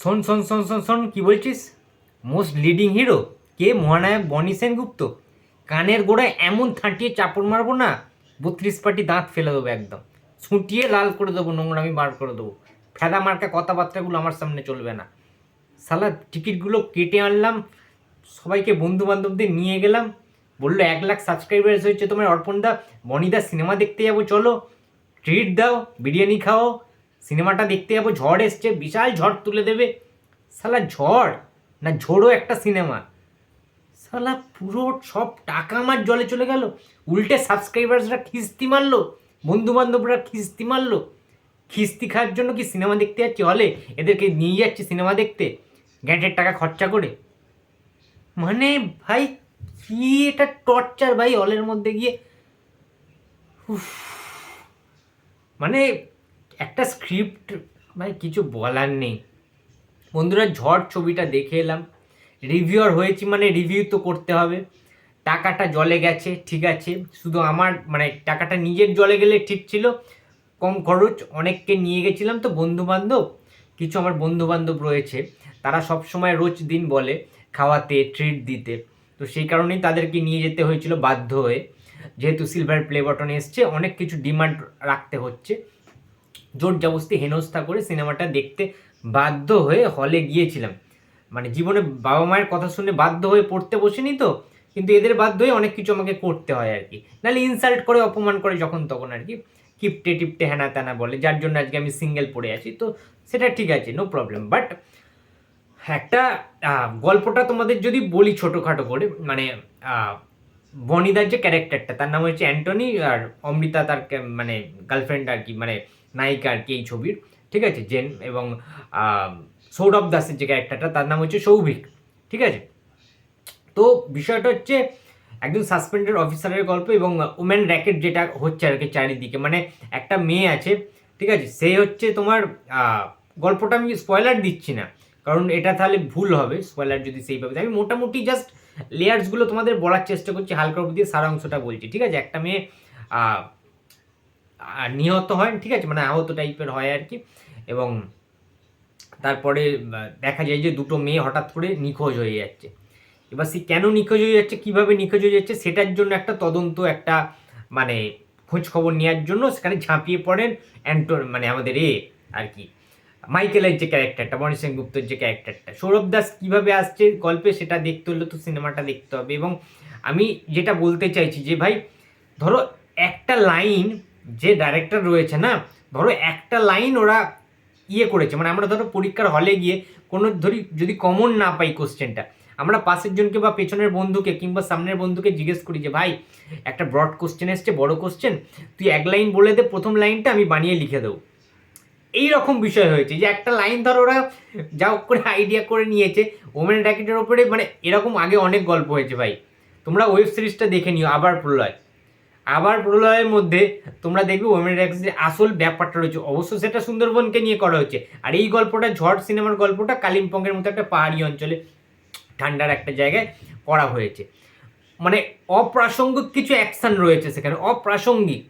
শোন শোন শোন শোন শোন, কী বলছিস? মোস্ট লিডিং হিরো কে? মহানায়ক বনি সেনগুপ্ত? কানের গোড়ায় এমন থাঁটিয়ে চাপড় মারবো না, বত্রিশ পাটি দাঁত ফেলে দেবো একদম। ছুটিয়ে লাল করে দেবো নোংরামি বার করে দেবো। ফেদা মার্কা কথাবার্তাগুলো আমার সামনে চলবে না। সালা টিকিটগুলো কেটে আনলাম, সবাইকে বন্ধু বান্ধবদের নিয়ে গেলাম। বলল, এক লাখ সাবস্ক্রাইবার্স হয়েছে তোমার অর্পণ অর্পণদা, বনিদা সিনেমা দেখতে যাব, চলো। ট্রিট দাও, বিরিয়ানি খাও সিনেমাটা দেখতে যাব, ঝড় এসছে, বিশাল ঝড় তুলে দেবে। সালা ঝড়? না, ঝোড়ো একটা সিনেমা। সালা পুরো সব টাকা আমার জলে চলে গেল। উল্টে সাবস্ক্রাইবার্সরা খিস্তি মারলো বন্ধু বান্ধবরা খিস্তি মারলো। খিস্তি খাওয়ার জন্য কি সিনেমা দেখতে যাচ্ছি? হলে এদেরকে নিয়ে যাচ্ছি সিনেমা দেখতে, গ্যাটের টাকা খরচা করে। মানে ভাই, কি এটা টর্চার ভাই হলের মধ্যে গিয়ে? উফ। মানে একটা স্ক্রিপ্ট ভাই কিছু বলার নেই। বন্ধুরা, ঝড় ছবিটা দেখে এলাম। রিভিউর হয়েছি মানে রিভিউ তো করতে হবে। টাকাটা জলে গেছে, ঠিক আছে। শুধু আমার মানে টাকাটা নিজের জলে গেলে ঠিক ছিল। কম খরচ অনেককে নিয়ে গেছিলাম তো বন্ধু বান্ধব কিছু আমার বন্ধু বান্ধব রয়েছে। তারা সব সময় রোজ দিন বলে খাওয়াতে ট্রিট দিতে। তো সেই কারণেই তাদেরকে নিয়ে যেতে হয়েছিল বাধ্য হয়ে। যেহেতু সিলভার প্লে বটন এসছে, অনেক কিছু ডিমান্ড রাখতে হচ্ছে। জোর জবস্তি হেনস্থা করে সিনেমাটা দেখতে বাধ্য হয়ে হলে গিয়েছিলাম। মানে জীবনে বাবা মায়ের কথা শুনে বাধ্য হয়ে পড়তে বসিনি তো, কিন্তু এদের বাধ্য হয়ে অনেক কিছু আমাকে করতে হয় আর কি। নাহলে ইনসাল্ট করে, অপমান করে যখন তখন আর কি, কিপটে টিপটে হ্যানা ত্যানা বলে, যার জন্য আজকে আমি সিঙ্গেল পড়ে আছি, তো সেটা ঠিক আছে নো প্রবলেম বাট একটা গল্পটা তোমাদের যদি বলি ছোটোখাটো করে মানে বনিদার যে ক্যারেক্টারটা তার নাম হচ্ছে অ্যান্টনি আর অমৃতা তার মানে গার্লফ্রেন্ড আর কি মানে নায়িকা আর কি এই ছবির, ঠিক আছে? জেন এবং সৌরভ দাসের যে ক্যারেক্টারটা তার নাম হচ্ছে সৌভিক, ঠিক আছে? তো বিষয়টা হচ্ছে, একজন সাসপেন্ডেড অফিসারের গল্প এবং ওমেন র্যাকেট যেটা হচ্ছে আর কি চারিদিকে মানে একটা মেয়ে আছে, ঠিক আছে? সে হচ্ছে তোমার গল্পটা আমি স্পয়লার দিচ্ছি না, কারণ এটা তাহলে ভুল হবে স্পয়লার যদি সেইভাবে। আমি মোটামুটি জাস্ট লেয়ার্সগুলো তোমাদের বলার চেষ্টা করছি, হালকা উপর দিয়ে সারাংশটা বলছি, ঠিক আছে? একটা মেয়ে নিহত হয় ঠিক আছে? মানে আহত টাইপের হয় আর কি। এবং তারপরে দেখা যায় যে দুটো মেয়ে হঠাৎ করে নিখোঁজ হয়ে যাচ্ছে। এবার সে কেন নিখোঁজ হয়ে যাচ্ছে, কীভাবে নিখোঁজ হয়ে যাচ্ছে, সেটার জন্য একটা তদন্ত, একটা মানে খোঁজ খবর নেওয়ার জন্য সেখানে ঝাঁপিয়ে পড়েন অ্যান্টন মানে আমাদের এ আর কি মাইকেলের যে ক্যারেক্টারটা মণি সেনগুপ্তর যে ক্যারেক্টারটা। সৌরভ দাস কীভাবে আসছে গল্পে সেটা দেখতে হলে তো সিনেমাটা দেখতে হবে। এবং আমি যেটা বলতে চাইছি যে ভাই, ধরো একটা লাইন যে ডাইরেক্টর রয়েছে না, ধরো একটা লাইন ওরা ইয়ে করেছে। মানে আমরা ধরো পরীক্ষার হলে গিয়ে কোনো ধরি যদি কমন না পাই কোশ্চেনটা আমরা পাশের জনকে বা পেছনের বন্ধুকে কিংবা সামনের বন্ধুকে জিজ্ঞেস করি যে, ভাই, একটা ব্রড কোশ্চেন এসছে, বড় কোশ্চেন তুই এক লাইন বলে দে, প্রথম লাইনটা আমি বানিয়ে লিখে দেবো। এই রকম বিষয় হয়েছে যে, একটা লাইন ধরো ওরা যা করে আইডিয়া করে নিয়েছে ওমেন র্যাকেটের ওপরে মানে এরকম আগে অনেক গল্প হয়েছে ভাই। তোমরা ওয়েব সিরিজটা দেখে নিও, আবার প্রলয়। আবার প্রলয়ের মধ্যে তোমরা দেখবে ওমেন র্যাকেটের আসল ব্যাপারটা রয়েছে। অবশ্য সেটা সুন্দরবনকে নিয়ে করা হয়েছে। আর এই গল্পটা, ঝড় সিনেমার গল্পটা কালিম্পংয়ের মতো একটা পাহাড়ি অঞ্চলে ঠান্ডার একটা জায়গায় করা হয়েছে। মানে অপ্রাসঙ্গিক কিছু অ্যাকশন রয়েছে সেখানে, অপ্রাসঙ্গিক।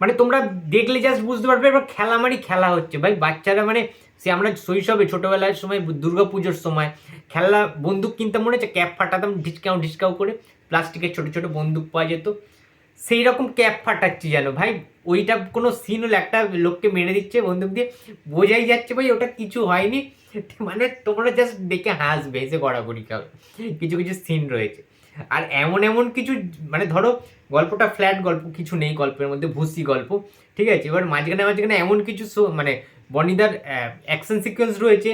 মানে তোমরা দেখলে জাস্ট বুঝতে পারবে, এবার খেলামারি খেলা হচ্ছে। ভাই, বাচ্চারা মানে সে আমরা শৈশবে, ছোটোবেলার সময় দুর্গা পুজোর সময়, খেলা, বন্দুক কিনতাম মনে হচ্ছে, ক্যাপ ফাটাতাম ঢিচকাও ঢিচকাও করে, প্লাস্টিকের ছোটো ছোটো বন্দুক পাওয়া যেত। সেই রকম ক্যাপ ফাটাচ্ছি যেন। ভাই, ওইটা কোনো সিন হলো একটা লোককে মেরে দিচ্ছে, বন্দুক দিয়ে। বোঝাই যাচ্ছে ভাই, ওটা কিছু হয়নি। মানে তোমরা জাস্ট দেখে হাসবে, এসে গড়াগড়ি খাবে। কিছু কিছু সিন রয়েছে। আর এমন এমন কিছু মানে ধরো, গল্পটা ফ্ল্যাট গল্প, কিছু নেই গল্পের মধ্যে, ভুসি গল্প, ঠিক আছে? এবার মাঝখানে মাঝখানে এমন কিছু মানে বনিদার অ্যাকশন সিকোয়েন্স রয়েছে।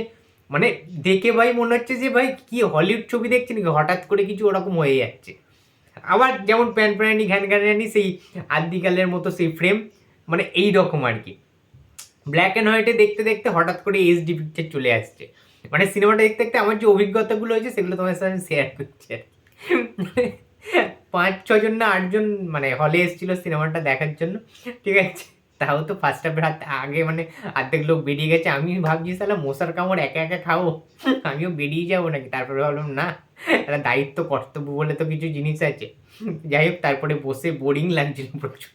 মানে দেখে ভাই মনে হচ্ছে যে ভাই, কি হলিউড ছবি দেখছি নাকি? হঠাৎ করে কিছু ওরকম হয়ে যাচ্ছে। আবার যেমন প্যান প্যানানি ঘ্যান ঘ্যানানি, সেই আদিকালের মতো সেই ফ্রেম মানে এই রকম আর কি। ব্ল্যাক অ্যান্ড হোয়াইটে দেখতে দেখতে হঠাৎ করে এইচডি পিকচার চলে আসছে। মানে সিনেমাটা দেখতে দেখতে আমার যে অভিজ্ঞতাগুলো হয়েছে, সেগুলো তোমার সাথে শেয়ার করছি আর। পাঁচ ছজন না আটজন মানে হলে এসেছিল সিনেমাটা দেখার জন্য। ঠিক আছে? তাও তো ফার্স্ট হাফের আগে মানে অর্ধেক লোক বেরিয়ে গেছে। আমি ভাবছি তাহলে মশার কামড় একা একা খাব? আমিও বেরিয়ে যাব নাকি? তারপরে ভাবলাম, না একটা দায়িত্ব, কর্তব্য বলে তো কিছু জিনিস আছে। যাই হোক, তারপরে বসে বোরিং লাগছিল প্রচুর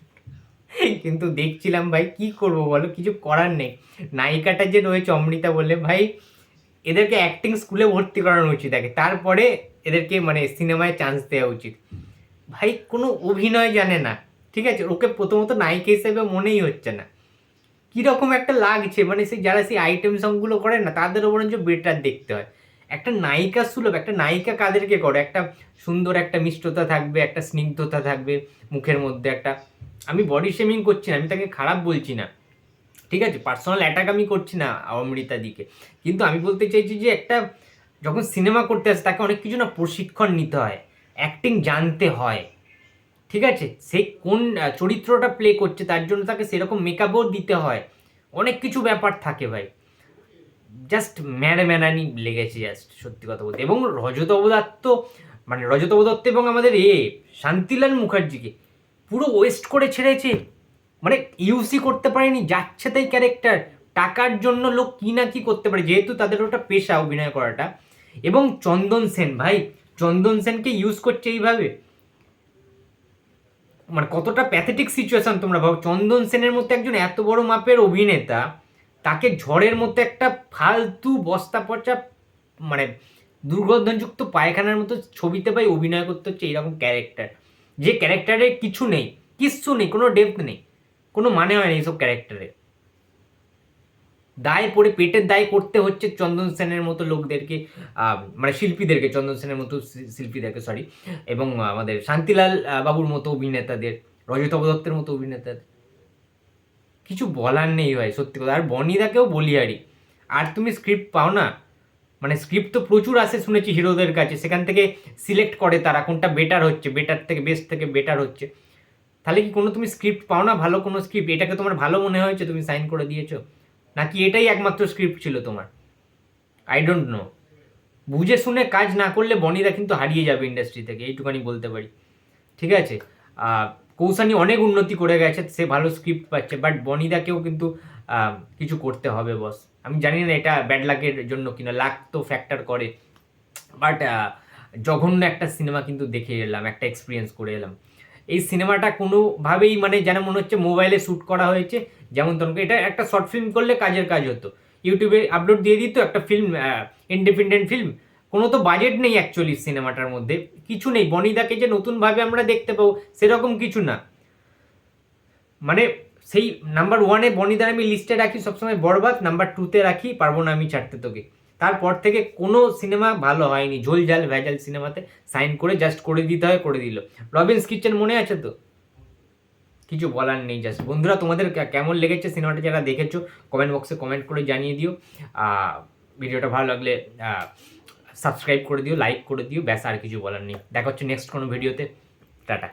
কিন্তু দেখছিলাম, ভাই, কি করব বলো? কিছু করার নেই। নায়িকাটা যে রয়েছে, অমৃতা বলে, ভাই, এদেরকে অ্যাক্টিং স্কুলে ভর্তি করানো উচিত আগে। তারপরে এদেরকে মানে সিনেমায় চান্স দেওয়া উচিত। ভাই, কোনো অভিনয় জানে না, ঠিক আছে? ওকে প্রথমত নায়িকা হিসেবে মনেই হচ্ছে না। কীরকম একটা লাগছে মানে সেই যারা সেই আইটেম সংগুলো করে না, তাদের বরঞ্চ বেটার দেখতে হয়। একটা নায়িকা সুলভ, একটা নায়িকা কাদেরকে করে? একটা সুন্দর, একটা মিষ্টতা থাকবে, একটা স্নিগ্ধতা থাকবে মুখের মধ্যে, একটা আমি বডি শেমিং করছি না, আমি তাকে খারাপ বলছি না। ঠিক আছে? পার্সোনাল অ্যাটাক আমি করছি না অমৃতা দিকে। কিন্তু আমি বলতে চাইছি যে একটা যখন সিনেমা করতে আসে, তাকে অনেক কিছু না প্রশিক্ষণ নিতে হয় অ্যাক্টিং জানতে হয়। ঠিক আছে? সে কোন চরিত্রটা প্লে করছে, তার জন্য তাকে সেরকম মেকআপও দিতে হয়। অনেক কিছু ব্যাপার থাকে ভাই। জাস্ট ম্যাড়ে ম্যানানি লেগেছে জাস্ট সত্যি কথা বলতে। এবং রজত অবদত্ত মানে রজত অবদত্ত এবং আমাদের এ, শান্তিলাল মুখার্জিকে পুরো ওয়েস্ট করে ছেড়েছে। মানে ইউসি করতে পারেনি, যাচ্ছে তাই ক্যারেক্টার টাকার জন্য লোক কি না কি করতে পারে, যেহেতু তাদের ওটা পেশা অভিনয় করাটা। এবং চন্দন সেন, ভাই, চন্দন সেনকে ইউজ করছে এইভাবে। মানে কতটা প্যাথেটিক সিচুয়েশন তোমরা ভাবো। চন্দন সেনের মতো একজন এত বড় মাপের অভিনেতা তাকে ঝড়ের মতো একটা ফালতু বস্তা পচা মানে দুর্গন্ধযুক্ত পায়খানার মতো ছবিতে ভাই অভিনয় করতে হচ্ছে এইরকম ক্যারেক্টার যে ক্যারেক্টারে কিছু নেই, কিচ্ছু নেই, কোনো ডেপথ নেই, কোনো মানে হয় না এইসব ক্যারেক্টারে দায় পড়ে, পেটের দায় করতে হচ্ছে চন্দন সেনের মতো লোকদেরকে মানে শিল্পীদেরকে, চন্দন সেনের মতো শিল্পীদেরকে সরি এবং আমাদের শান্তিলাল বাবুর মতো অভিনেতাদের, রজত দত্তের মতো অভিনেতাদের। কিছু বলার নেই ভাই, সত্যি কথা। আর বনিদাকেও বলি আরই। আর তুমি স্ক্রিপ্ট পাও না? মানে স্ক্রিপ্ট তো প্রচুর আসে, শুনেছি হিরোদের কাছে। সেখান থেকে সিলেক্ট করে তারা কোনটা বেটার হচ্ছে বেটার থেকে বেস্ট থেকে বেটার হচ্ছে। তাহলে কি কোনো তুমি স্ক্রিপ্ট পাও না? ভালো কোনো স্ক্রিপ্ট এটাকে তোমার ভালো মনে হয়েছে? তুমি সাইন করে দিয়েছ? নাকি এটাই একমাত্র স্ক্রিপ্ট ছিল তোমার? আই ডোন্ট নো বুঝে শুনে কাজ না করলে বনিদা কিন্তু হারিয়ে যাবে ইন্ডাস্ট্রি থেকে, এইটুখানি বলতে পারি। ঠিক আছে? কৌশানি অনেক উন্নতি করে গেছে, সে ভালো স্ক্রিপ্ট পাচ্ছে বাট বনিদাকেও কিন্তু কিছু করতে হবে বস আমি জানি না এটা ব্যাড লাকের জন্য কিনা লাক তো ফ্যাক্টর করে। বাট জঘন্য একটা সিনেমা কিন্তু দেখে এলাম, একটা এক্সপিরিয়েন্স করে এলাম। এই সিনেমাটা কোনোভাবেই মানে যেন মনে হচ্ছে মোবাইলে শ্যুট করা হয়েছে, যেমন তখন এটা একটা শর্ট ফিল্ম করলে কাজের কাজ হতো। ইউটিউবে আপলোড দিয়ে দিত একটা ফিল্ম ইন্ডিপেন্ডেন্ট ফিল্ম কোনো তো বাজেট নেই অ্যাকচুয়ালি সিনেমাটার মধ্যে। কিছু নেই। বনিদাকে যে নতুনভাবে আমরা দেখতে পাবো, সেরকম কিছু না। মানে সেই নাম্বার ওয়ানে বনিদার আমি লিস্টে রাখি, সবসময় বরবাদ। নাম্বার টুতে রাখি, পারব না আমি চারটে তোকে। তারপর থেকে কোনো সিনেমা ভালো হয়নি। ঝোল ঝাল ভেজাল সিনেমাতে সাইন করে জাস্ট করে দিতে হয়, করে দিল। রবিন্স কিচেন মনে আছে তো? কিছু বলার নেই জাস্ট বন্ধুরা, তোমাদের কেমন লেগেছে সিনেমাটা যারা দেখেছ কমেন্ট বক্সে কমেন্ট করে জানিয়ে দিও। ভিডিওটা ভালো লাগলে সাবস্ক্রাইব করে দিও লাইক করে দিও, ব্যাস আর কিছু বলার নেই। দেখা হচ্ছে নেক্সট কোনো ভিডিওতে টাটা।